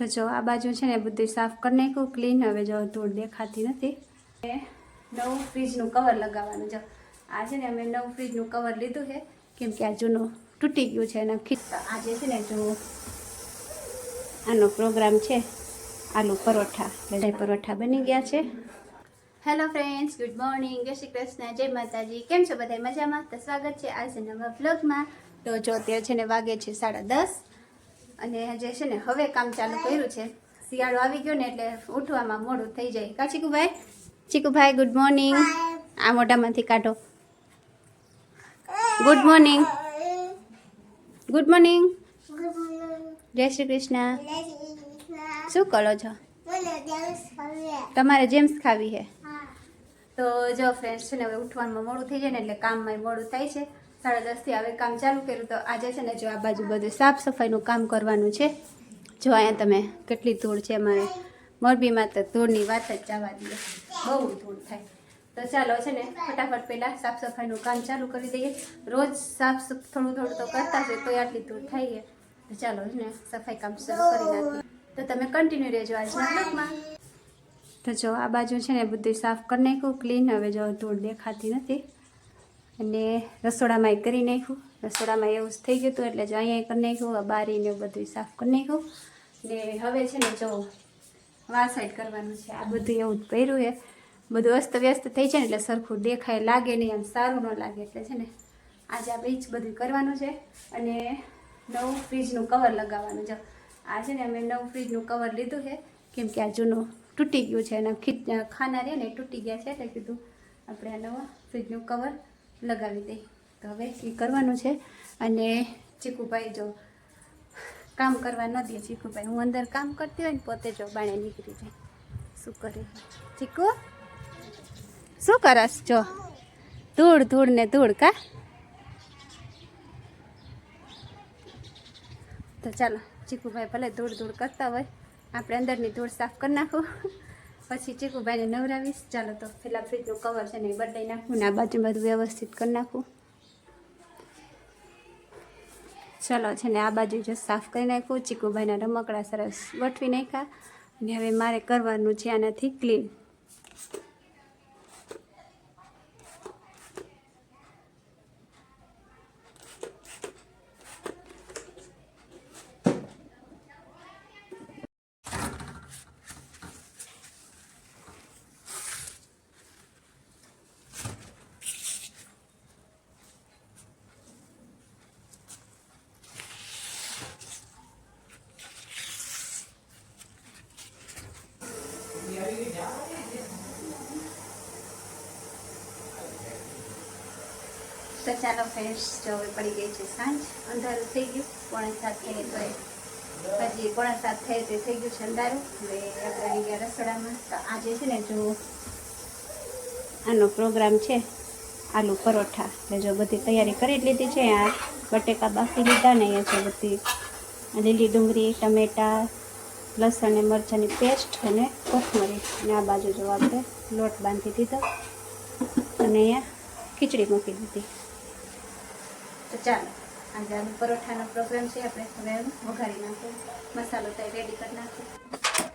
તો જો આ બાજુ છે ને બધું સાફ કરી નાખ્યું ક્લીન હવે જો ધૂળ દેખાતી નથી. નવું ફ્રીજનું કવર લગાવવાનું. જો આ છે ને અમે નવું ફ્રીજનું કવર લીધું છે. કેમ કે આ જૂનું તૂટી ગયું છે અને ખીચ આજે છે ને જો આનો પ્રોગ્રામ છે, આલુ પરોઠા. એટલે પરોઠા બની ગયા છે. હેલો ફ્રેન્ડ્સ ગુડ મોર્નિંગ જય શ્રી કૃષ્ણ, જય માતાજી. કેમ છો બધા મજામાં? તો સ્વાગત છે આજે નવા બ્લોગમાં તો જો અત્યારે છે ને વાગે છે સાડા દસ. અને જે છે ને હવે કામ ચાલુ કર્યું છે. શિયાળો આવી ગયો ને એટલે ઉઠવામાં મોડું થઈ જાય. કા ચીકુભાઈ? ચીકુભાઈ ગુડ મોર્નિંગ આ મોઢામાંથી કાઢો. ગુડ મોર્નિંગ ગુડ મોર્નિંગ જય શ્રી કૃષ્ણ. શું કરો છો? તમારે જેમ્સ ખાવી છે? તો જો ફ્રેન્ડ્સ છે ને હવે ઉઠવામાં મોડું થઈ જાય ને એટલે કામમાં મોડું થાય છે. સાડા દસથી હવે કામ ચાલુ કર્યું તો આજે છે ને જો આ બાજુ બધું સાફ સફાઈનું કામ કરવાનું છે. જો અહીંયા તમે કેટલી ધૂળ છે અમારે. મોરબીમાં તો ધૂળની વાત જ જવા દઈએ. બહુ ધૂળ થાય. તો ચાલો છે ને ફટાફટ પહેલાં સાફ સફાઈનું કામ ચાલુ કરી દઈએ. રોજ સાફ થોડું થોડું તો કરતા હોય, તોય આટલી ધૂળ થાય છે. તો ચાલો છે ને સફાઈ કામ શરૂ કરી નાખીએ. તો તમે કન્ટિન્યુ રહેજો આજના બ્લોગમાં તો જો આ બાજુ છે ને બધું સાફ કરી નાખ્યું ક્લીન હવે જો ધૂળ દેખાતી નથી. અને રસોડામાં એ કરી નાખ્યું. રસોડામાં એવું જ થઈ ગયું હતું એટલે જો અહીંયા કરી નાખ્યું, આ બારીને બધું સાફ કરી નાખ્યું. ને હવે છે ને જો વા કરવાનું છે. આ બધું એવું જ કર્યું છે. બધું અસ્ત વ્યસ્ત થઈ છે ને એટલે સરખું દેખાય લાગે નહીં, આમ સારું ન લાગે એટલે છે ને આજે આપણે જ બધું કરવાનું છે. અને નવું ફ્રીજનું કવર લગાવવાનું. છે આ છે ને અમે નવું ફ્રીજનું કવર લીધું છે. કેમ કે આ જૂનું તૂટી ગયું છે અને ખીચ, ખાના રહ્યા ને તૂટી ગયા છે એટલે કીધું આપણે આ નવા ફ્રીજનું કવર લગાવી દઈ તો હવે એ કરવાનું છે અને ચીકુભાઈ જો કામ કરવા ન દે ચીકુભાઈ. હું અંદર કામ કરતી હોય ને પોતે જો બાણે નીકળી જાય. શું કરે? ચીકુ, શું કરસ જો? ધૂળ ધૂળ ને ધૂળ કા? તો ચાલો, ચીકુભાઈ ભલે ધૂળ ધૂળ કરતા હોય. આપણે અંદરની ધૂળ સાફ કરી નાખું. પછી ચીકુભાઈને નવરાવીશ. ચાલો તો પેલા ફ્રીજનું કવર છે ને એ બદલાઈ નાખું ને આ બાજુ બધું વ્યવસ્થિત કરી નાખું. ચાલો છે ને આ બાજુ જો સાફ કરી નાખું. ચીકુભાઈના રમકડા સરસ ગોઠવી નાખ્યા. અને હવે મારે કરવાનું છે આનાથી ક્લીન ચાલો ફ્રેન્ડ્સ, જો પડી ગઈ છે સાંજ, અંધારું થઈ ગયું, પોણા સાત થઈ તો પછી પોણા સાત થઈ તે થઈ ગયું છે અંધારું, હવે આપણે ગયા રસોડામાં. તો આજે છે ને જો આનો પ્રોગ્રામ છે, આલુ પરોઠા. એટલે જો બધી તૈયારી કરી લીધી છે, આ બટેકા બાફી લીધા ને અહીંયા છે બધી લીલી ડુંગળી, ટમેટા, લસણ અને મરચાંની પેસ્ટ અને કોથમરી. અને આ બાજુ જો આપણે લોટ બાંધી દીધો અને અહીંયા ખીચડી મૂકી દીધી. તો ચાલો આજે આલુ પરોઠાનો પ્રોગ્રામ છે, આપણે હવે વઘારી નાખીએ મસાલો તો રેડી કરી નાખીએ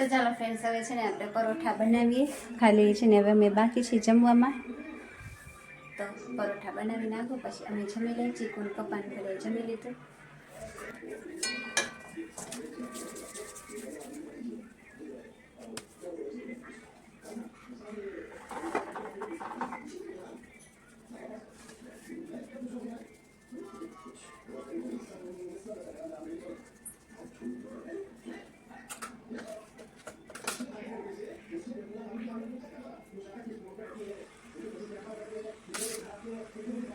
તો ચાલો ફ્રેન્ડ્સ હવે છે ને આપણે પરોઠા બનાવીએ. ખાલી છે ને હવે અમે બાકી છે જમવામાં. તો પરોઠા બનાવી નાખો, પછી અમે જમી લઈએ. ચીકુન કપાન ઘરે જમી લીધું.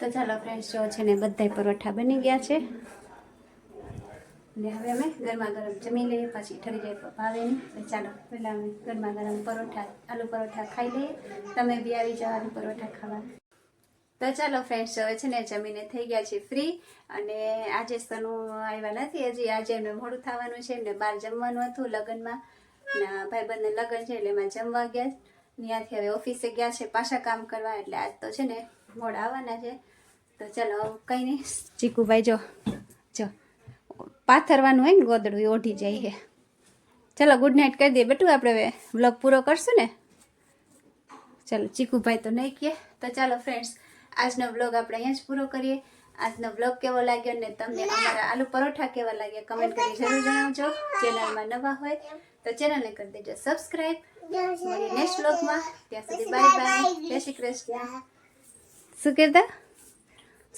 તો ચાલો ફ્રેન્ડ્સ જો છે ને બધાય પરોઠા બની ગયા છે. ને હવે અમે ગરમા ગરમ જમી લઈએ, પછી ઠરી જાય ભાવે નહીં ચાલો, પહેલાં અમે ગરમા ગરમ પરોઠા, આલુ પરોઠા ખાઈ લઈએ. તમે બી આવી જાઓ આલુ પરોઠા ખાવા. તો ચાલો ફ્રેન્ડ્સ હવે છે ને જમીને થઈ ગયા છે ફ્રી અને આજે સનુ આવ્યા નથી હજી, આજે એમને મોડું થવાનું છે, એમને બહાર જમવાનું હતું લગ્નમાં. ના ભાઈબંધને લગ્ન છે એટલે એમાં જમવા ગયા. ત્યાંથી હવે ઓફિસે ગયા છે પાછા કામ કરવા, એટલે આજ તો છે ને મોડા આવવાના છે. તો ચાલો કંઈ નહીં. ચીકુભાઈ જો જો. પાથરવાનું હોય ને ગોદડું એ ઓઢી જાય છે. ચાલો ગુડ નાઇટ કરી દઈએ બેટું આપણે વ્લોગ પૂરો કરશું ને? ચાલો ચીકુભાઈ તો નહીં કહે. તો ચાલો ફ્રેન્ડ્સ આજનો વ્લોગ આપણે અહીંયા જ પૂરો કરીએ. આજનો વ્લોગ કેવો લાગ્યો ને તમને અમારા આલુ પરોઠા કેવા લાગ્યા કમેન્ટ કરી જરૂર જણાવજો ચેનલમાં નવા હોય તો ચેનલને કરી દેજો સબસ્ક્રાઈબ નેક્સ્ટ બ્લોગમાં ત્યાં સુધી બાય બાય જય શ્રી કૃષ્ણ. શું કહેતા?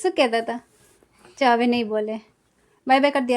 શું કહેતા હતા? ચા હવે નહીં બોલે. બાય બાય કરી દે